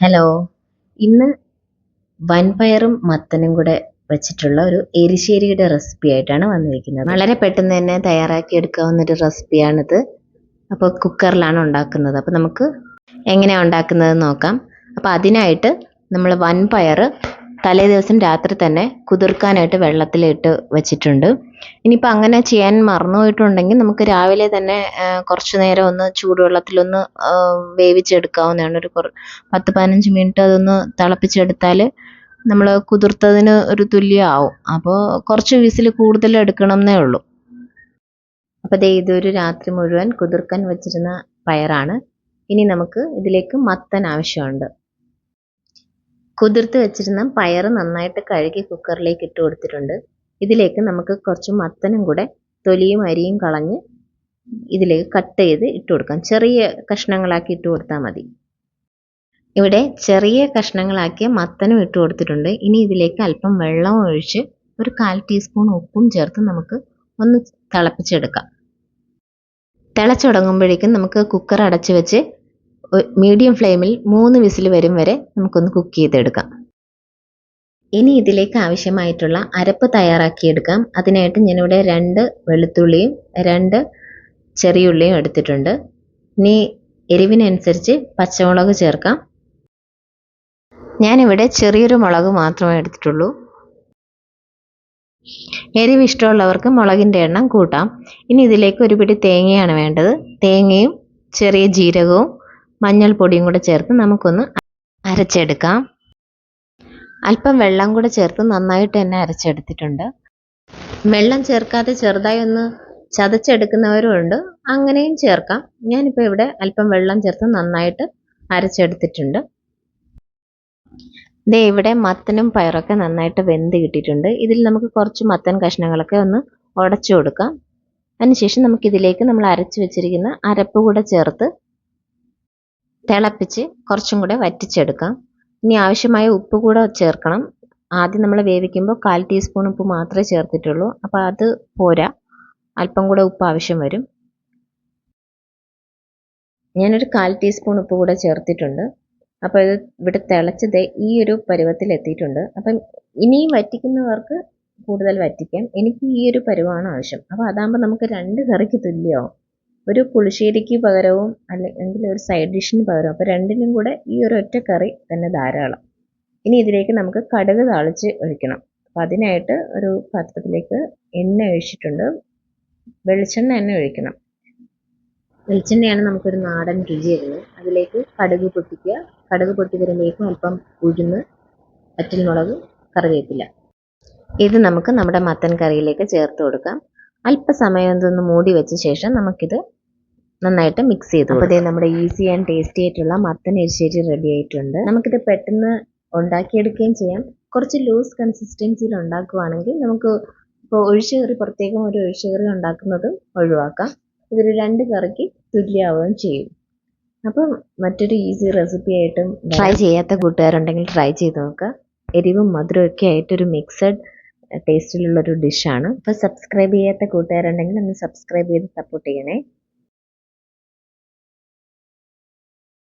Hello ഇന്ന് വൻപയറും മത്തനും കൂടെ വെച്ചിട്ടുള്ള ഒരു എരിശ്ശേരിയുടെ റെസിപ്പി ആയിട്ടാണ് വന്നിരിക്കുന്നത്. വളരെ പെട്ടെന്ന് തന്നെ തയ്യാറാക്കി എടുക്കാവുന്ന ഒരു റെസിപ്പിയാണിത് അപ്പോൾ കുക്കറിലാണ് ഉണ്ടാക്കുന്നത്. അപ്പോൾ നമുക്ക് എങ്ങനെയാണ് ഉണ്ടാക്കുന്നത് നോക്കാം. അപ്പോൾ അതിനായിട്ട് നമ്മൾ വൻപയർ തലേ ദിവസം രാത്രി തന്നെ കുതിർക്കാനായിട്ട് വെള്ളത്തിലിട്ട് വെച്ചിട്ടുണ്ട്. ഇനിയിപ്പോൾ അങ്ങനെ ചെയ്യാൻ മറന്നുപോയിട്ടുണ്ടെങ്കിൽ നമുക്ക് രാവിലെ തന്നെ കുറച്ച് നേരം ഒന്ന് ചൂടുവെള്ളത്തിലൊന്ന് വേവിച്ചെടുക്കാവുന്നതാണ്. ഒരു കുറ പത്ത് പതിനഞ്ച് മിനിറ്റ് അതൊന്ന് തിളപ്പിച്ചെടുത്താൽ നമ്മൾ കുതിർത്തതിന് ഒരു തുല്യം ആവും അപ്പോൾ കുറച്ച് വിസിൽ കൂടുതൽ എടുക്കണം എന്നേ ഉള്ളൂ. അപ്പോൾ ദേ ഇതൊരു രാത്രി മുഴുവൻ കുതിർക്കാൻ വെച്ചിരുന്ന പയറാണ്. ഇനി നമുക്ക് ഇതിലേക്ക് മത്തൻ ആവശ്യമുണ്ട്. കുതിർത്ത് വെച്ചിരുന്ന പയർ നന്നായിട്ട് കഴുകി കുക്കറിലേക്ക് ഇട്ട് കൊടുത്തിട്ടുണ്ട്. ഇതിലേക്ക് നമുക്ക് കുറച്ച് മത്തനും കൂടെ തൊലിയും അരിയും കളഞ്ഞ് ഇതിലേക്ക് കട്ട് ചെയ്ത് ഇട്ട് കൊടുക്കാം. ചെറിയ കഷ്ണങ്ങളാക്കി ഇട്ട് കൊടുത്താൽ മതി. ഇവിടെ ചെറിയ കഷ്ണങ്ങളാക്കിയ മത്തനും ഇട്ട് കൊടുത്തിട്ടുണ്ട്. ഇനി ഇതിലേക്ക് അല്പം വെള്ളം ഒഴിച്ച് ഒരു കാൽ ടീസ്പൂൺ ഉപ്പും ചേർത്ത് നമുക്ക് ഒന്ന് തിളപ്പിച്ചെടുക്കാം. തിളച്ചുടങ്ങുമ്പോഴേക്കും നമുക്ക് കുക്കർ അടച്ചു വെച്ച് മീഡിയം ഫ്ലെയിമിൽ മൂന്ന് വിസിൽ വരും വരെ നമുക്കൊന്ന് കുക്ക് ചെയ്തെടുക്കാം. ഇനി ഇതിലേക്ക് ആവശ്യമായിട്ടുള്ള അരപ്പ് തയ്യാറാക്കിയെടുക്കാം. അതിനായിട്ട് ഞാനിവിടെ രണ്ട് വെളുത്തുള്ളിയും രണ്ട് ചെറിയ ഉള്ളിയും എടുത്തിട്ടുണ്ട്. ഇനി എരിവിനനുസരിച്ച് പച്ചമുളക് ചേർക്കാം. ഞാനിവിടെ ചെറിയൊരു മുളക് മാത്രമേ എടുത്തിട്ടുള്ളൂ. എരിവ് ഇഷ്ടമുള്ളവർക്ക് മുളകിന്റെ എണ്ണം കൂട്ടാം. ഇനി ഇതിലേക്ക് ഒരു പിടി തേങ്ങയാണ് വേണ്ടത്. തേങ്ങയും ചെറിയ ജീരകവും മഞ്ഞൾപ്പൊടിയും കൂടെ ചേർത്ത് നമുക്കൊന്ന് അരച്ചെടുക്കാം. അല്പം വെള്ളം കൂടെ ചേർത്ത് നന്നായിട്ട് തന്നെ അരച്ചെടുത്തിട്ടുണ്ട്. വെള്ളം ചേർക്കാതെ ചെറുതായി ഒന്ന് ചതച്ചെടുക്കുന്നവരും ഉണ്ട് അങ്ങനെയും ചേർക്കാം. ഞാനിപ്പോൾ ഇവിടെ അല്പം വെള്ളം ചേർത്ത് നന്നായിട്ട് അരച്ചെടുത്തിട്ടുണ്ട്. ദേ ഇവിടെ മത്തനും പയറൊക്കെ നന്നായിട്ട് വെന്ത് കിട്ടിയിട്ടുണ്ട്. ഇതിൽ നമുക്ക് കുറച്ച് മത്തൻ കഷ്ണങ്ങളൊക്കെ ഒന്ന് ഉടച്ചു കൊടുക്കാം. അതിനുശേഷം നമുക്കിതിലേക്ക് നമ്മൾ അരച്ച് വെച്ചിരിക്കുന്ന അരപ്പ് കൂടെ ചേർത്ത് തിളപ്പിച്ച് കുറച്ചും കൂടെ വറ്റിച്ചെടുക്കാം. ഇനി ആവശ്യമായ ഉപ്പ് കൂടെ ചേർക്കണം. ആദ്യം നമ്മൾ വേവിക്കുമ്പോൾ കാൽ ടീസ്പൂൺ ഉപ്പ് മാത്രമേ ചേർത്തിട്ടുള്ളൂ. അപ്പോൾ അത് പോരാ. അല്പം കൂടെ ഉപ്പ് ആവശ്യം വരും. ഞാനൊരു കാൽ ടീസ്പൂൺ ഉപ്പ് കൂടെ ചേർത്തിട്ടുണ്ട്. അപ്പോൾ ഇത് ഇവിടെ തിളച്ചത് ഈ ഒരു പരുവത്തിൽ എത്തിയിട്ടുണ്ട്. അപ്പം ഇനിയും വറ്റിക്കുന്നവർക്ക് കൂടുതൽ വറ്റിക്കാം. എനിക്ക് ഈ ഒരു പരുവമാണ് ആവശ്യം. അപ്പോൾ അതാകുമ്പോൾ നമുക്ക് രണ്ട് കറിക്ക് തുല്യമാവും. ഒരു പുളിശ്ശേരിക്ക് പകരവും അല്ലെങ്കിൽ ഒരു സൈഡ് ഡിഷിന് പകരവും. അപ്പോൾ രണ്ടിനും കൂടെ ഈ ഒരു ഒറ്റ കറി തന്നെ ധാരാളം. ഇനി ഇതിലേക്ക് നമുക്ക് കടുക് താളിച്ച് ഒഴിക്കണം. അപ്പോൾ അതിനായിട്ട് ഒരു പാത്രത്തിലേക്ക് എണ്ണ ഒഴിച്ചിട്ടുണ്ട്. വെളിച്ചെണ്ണ തന്നെ ഒഴിക്കണം. വെളിച്ചെണ്ണയാണ് നമുക്കൊരു നാടൻ രുചി വരുന്നത്. അതിലേക്ക് കടുക് പൊട്ടിക്കുക. കടുക് പൊട്ടി വരുമ്പോഴേക്കും അല്പം ഉഴുന്ന് വറ്റൽമുളക് കറിവേപ്പില. ഇത് നമുക്ക് നമ്മുടെ മത്തൻ കറിയിലേക്ക് ചേർത്ത് കൊടുക്കാം. അല്പസമയം ഇതൊന്ന് മൂടി വെച്ച ശേഷം നമുക്കിത് നന്നായിട്ട് മിക്സ് ചെയ്ത്. അപ്പോൾ നമ്മുടെ ഈസി ആൻഡ് ടേസ്റ്റി ആയിട്ടുള്ള മത്തൻ എരിശ്ശേരി റെഡി ആയിട്ടുണ്ട്. നമുക്കിത് പെട്ടെന്ന് ഉണ്ടാക്കിയെടുക്കുകയും ചെയ്യാം. കുറച്ച് ലൂസ് കൺസിസ്റ്റൻസിയിൽ ഉണ്ടാക്കുവാണെങ്കിൽ നമുക്ക് ഇപ്പോൾ ഒഴിച്ചുകറി പ്രത്യേകം ഒരു ഒഴിച്ചുകറി ഉണ്ടാക്കുന്നതും ഒഴിവാക്കാം. ഇതൊരു രണ്ട് കറിക്ക് തുല്യമാവുകയും ചെയ്യും. അപ്പം മറ്റൊരു ഈസി റെസിപ്പി ആയിട്ടും ട്രൈ ചെയ്യാത്ത കൂട്ടുകാരുണ്ടെങ്കിൽ ട്രൈ ചെയ്ത് നോക്കുക എരിവും മധുരമൊക്കെ ആയിട്ടൊരു മിക്സഡ് ടേസ്റ്റിലുള്ളൊരു ഡിഷാണ് അപ്പോൾ സബ്സ്ക്രൈബ് ചെയ്യാത്ത കൂട്ടുകാരുണ്ടെങ്കിൽ ഒന്ന് സബ്സ്ക്രൈബ് ചെയ്ത് സപ്പോർട്ട് ചെയ്യണേ.